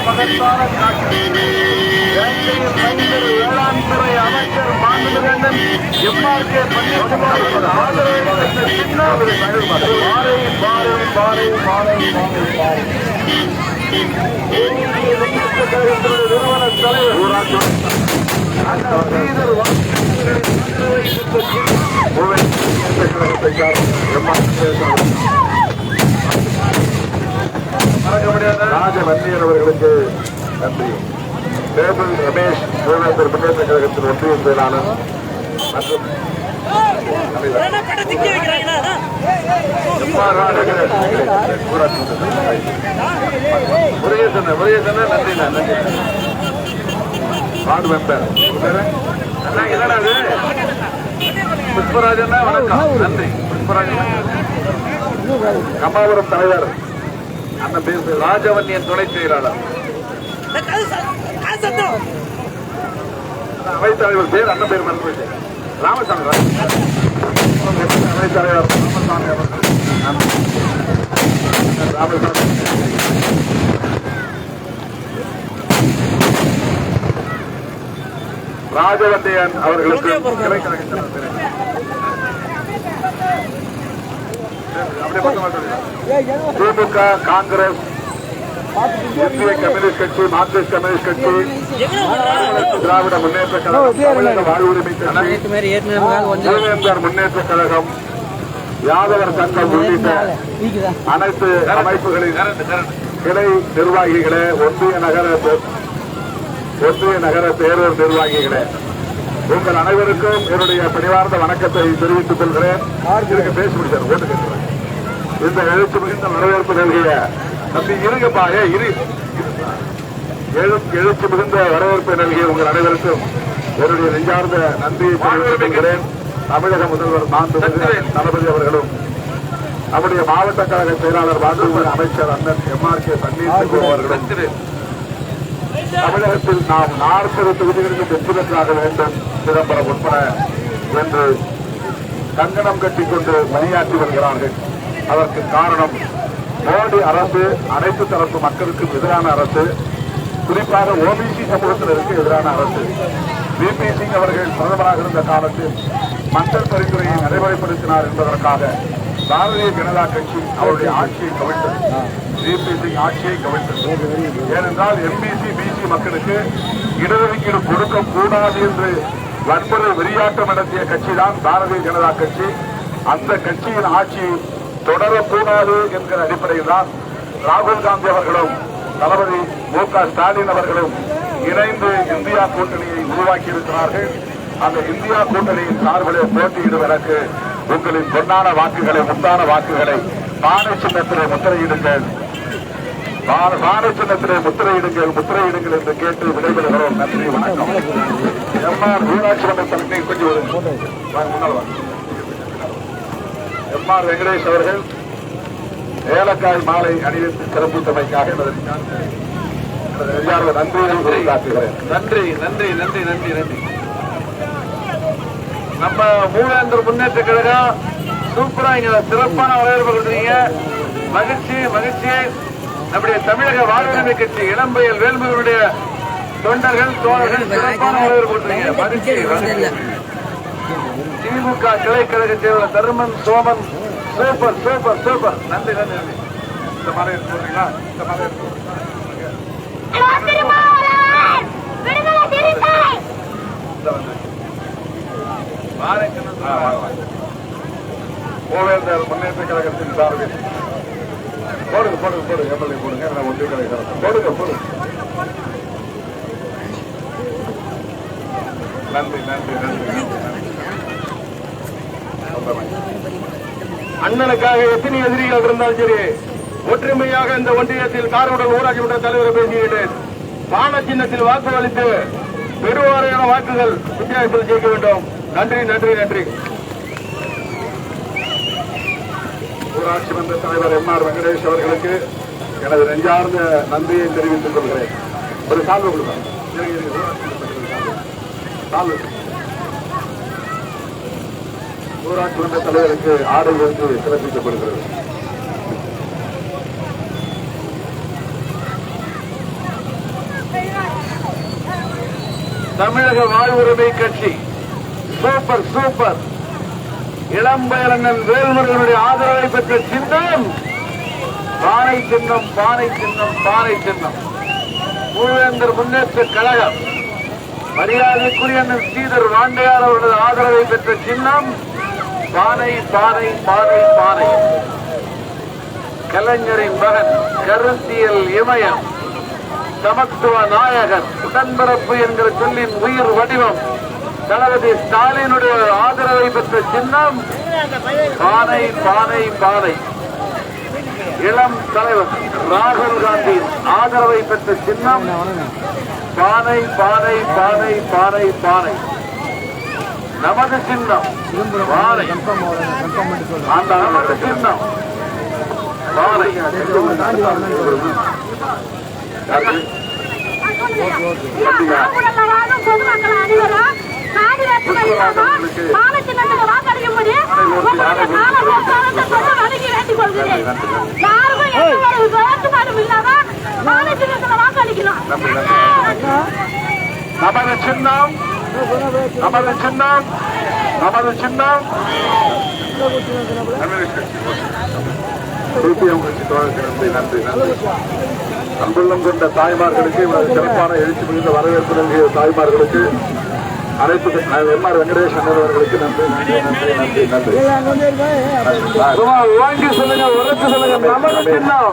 மகத்தான காட்சி வேளாண் துறை அமைச்சர் மாநிலவேந்தன் எம்ஆர்கே பன்னீர்செல்வம் ஆதரவு பாறை பாறை பாறை பாறை பாறை நிறுவன தலைவர் ஊராட்சி அண்ணா அவர்களுக்கு நன்றி. டேபிள் ரமேஷ் மூவேந்தர் முன்னேற்ற கழகத்தின் ஒன்றிய செயலாளர் மற்றும் முருகேசன் முருகேசன் நன்றி. நன்றி. வார்டு மெம்பர் புஷ்பராஜன் வணக்கம். நன்றி. புஷ்பராஜன் கம்மாபுரம் தலைவர். அந்த பேர் ராஜவன்யன் துணை செயலாளர். அவைத் தலைவர் பேர் அண்ணன் பேர் மறந்து ராமசாமி அவைத் தலைவர் ராமசாமி அவர்கள். ராமசாமி. ராஜவன்னியன் அவர்களுக்கு. திமுக காங்கிரஸ் இந்திய கம்யூனிஸ்ட் கட்சி மார்க்சிஸ்ட் கம்யூனிஸ்ட் கட்சி திராவிட முன்னேற்ற கழகம் தமிழக வாழ்வுரிமை கட்சி முன்னேற்ற கழகம் யாதவர் சங்கம் உள்ளிட்ட அனைத்து அமைப்புகளின் கிளை நிர்வாகிகளே ஒன்றிய நகர ஒன்றிய நகர பேரூர் நிர்வாகிகளே உங்கள் அனைவருக்கும் என்னுடைய பணிவார்ந்த வணக்கத்தை தெரிவித்துக் கொள்கிறேன். பேசி முடிச்சார் ஓட்டு கேட்கிறேன். இந்த எழுத்து மிகுந்த வரவேற்பு நல்கிய தம்பி இருங்கப்பா ஏ இரு. எழு- எழுத்து மிகுந்த வரவேற்பை நல்கிய உங்கள் அனைவருக்கும் என்னுடைய நெஞ்சார்ந்த நன்றியை தெரிவித்துக் தமிழக முதல்வர் மாண்புமிகு தளபதி அவர்களும் நம்முடைய மாவட்ட கழக செயலாளர் மாண்புமிகு அமைச்சர் அண்ணன் எம் ஆர் கே பன்னீர்செல்வம் அவர்களும் தமிழகத்தில் நாம் நாற்பது தொகுதிகளுக்கு வெற்றி பெற்றாக வேண்டும் சிதம்பரம் உட்பட என்று கங்கணம் கட்டிக்கொண்டு பணியாற்றி வருகிறார்கள். அதற்கு காரணம் மோடி அரசு அனைத்து தரப்பு மக்களுக்கும் எதிரான அரசு குறிப்பாக ஓபிசி சமூகத்தினருக்கு எதிரான அரசு. பிபி சிங் அவர்கள் பிரதமராக இருந்த காலத்தில் மக்கள் பரிந்துரையை நடைமுறைப்படுத்தினார் என்பதற்காக பாரதிய ஜனதா கட்சி அவருடைய ஆட்சியை கவிழ்த்தது. விபி சிங் ஆட்சியை கவிழ்த்தது. ஏனென்றால் எம்பிசி பிசி மக்களுக்கு இடஒதுக்கீடு கொடுக்க கூடாது என்று வன்முறை வெறியாட்டம் நடத்திய கட்சி தான் பாரதிய ஜனதா கட்சி. அந்த கட்சியின் ஆட்சி தொடரக்கூடாது என்கிற அடிப்படையில் தான் ராகுல் காந்தி அவர்களும் தளபதி மு க ஸ்டாலின் அவர்களும் இணைந்து இந்தியா கூட்டணியை உருவாக்கி இருக்கிறார்கள் அந்த இந்தியா கூட்டணியின் சார்பிலே போட்டியிடுவதற்கு உங்களின் பொன்னான வாக்குகளை முத்தான வாக்குகளை பானை சின்னத்திலே முத்திரையிடுங்கள். பா- பானை சின்னத்திலே முத்திரையிடுங்கள் முத்திரையிடுங்கள் என்று கேட்டு விடைபெறுகிறோம். நன்றி வணக்கம். எம்ஆர் ஊராட்சி மன்ற தலைமை கொஞ்சம் முன்னால். எம்ஆர் வெங்கடேஷ் அவர்கள் ஏலக்காய் மாலை அணிவித்து சிறப்பித்தமைக்காக எனது நன்றியை உரித்தாக்குகிறேன் நன்றி நன்றி நன்றி நன்றி நன்றி. நம்ம மூவேந்தர் முன்னேற்ற கழகம் சூப்பரா இங்க சிறப்பான வரவேற்பு கொடுத்தீங்க. மகிழ்ச்சி மகிழ்ச்சி. நம்முடைய தமிழக வாழ்வுரிமை கட்சி இளம்பெயல் வேல்முருடைய தொண்டர்கள் தோழர்கள் சிறப்பான வரவேற்பு கொடுத்தீங்க மகிழ்ச்சி திமுக கிளை கழக செயலாளர் Dharuman Soman super super super நன்றி நன்றி நன்றி இந்த மாதிரி போடுறீங்களா இந்த மாதிரி போடுறீங்களா? முன்னேற்ற கழகத்தின் சார்பில் போடுங்க போடுங்க போடுங்க. எம்எல்ஏ போடுங்க. நான் ஒன்றிய கழக போடுங்க போடுங்க. நன்றி நன்றி நன்றி அண்ணனுக்காக எத்தனை எதிரிகள் இருந்தாலும் சரி ஒற்றுமையாக இந்த ஒன்றியத்தில் காரோடல் ஊராட்சி மன்ற தலைவரை பேசுகிறேன் பான சின்னத்தில் வாக்கு அளித்து பெருவாரியான வாக்குகள் வித்தியாசத்தில் ஜெயிக்க வேண்டும். நன்றி நன்றி நன்றி. ஊராட்சி மன்ற தலைவர் எம் ஆர் வெங்கடேஷ் அவர்களுக்கு எனது நெஞ்சார்ந்த நன்றியை தெரிவித்துக் கொள்கிறேன். ஒரு சால்வு கொடுப்பாங்க ஊராட்சி மன்ற தலைவருக்கு ஆடை வந்து சிறப்பிக்கப்படுகிறது. தமிழக வாழ்வுரிமை கட்சி. Super super. இளம்பயலங்கள் வேல்முருகனுடைய ஆதரவை பெற்ற சின்னம். பானை சின்னம் பானை சின்னம் பானை சின்னம். மூவேந்தர் முன்னேற்ற கழகம். மரியாதைக்குரிய ஸ்ரீதர் வாண்டையார் அவர்களது ஆதரவை பெற்ற சின்னம். பானை பானை பானை பானை. கலைஞரின் மகன் கருத்தியல் இமயம் சமத்துவ நாயகன் உடன்பிறப்பு என்கிற சொல்லின் உயிர் வடிவம். தளபதி ஸ்டாலினுடைய ஆதரவை பெற்ற சின்னம் பானை பானை பானை இளம் தலைவர் ராகுல் காந்தியின் ஆதரவை பெற்ற சின்னம் பானை பானை பானை பானை பானை நமது சின்னம் பானை அந்த நமது சின்னம் பானை பொதுமக்கள் அனைவரும் நமது சின்னம் நமது சின்னம் நமது சின்னம் நன்றி நன்றி நன்றி அன்புள்ளம் கொண்ட தாய்மார்களுக்கு இவ்வளவு சிறப்பான எழுச்சி மிகுந்த வரவேற்பு நல்கிய தாய்மார்களுக்கு அனைத்து எம் ஆர் வெங்கடேஷ் அண்ணன் அவர்களுக்கு நன்றி நன்றி நன்றி நன்றி வாங்கி சொல்லுங்க உரைச்சு சொல்லுங்க நமது சின்னம்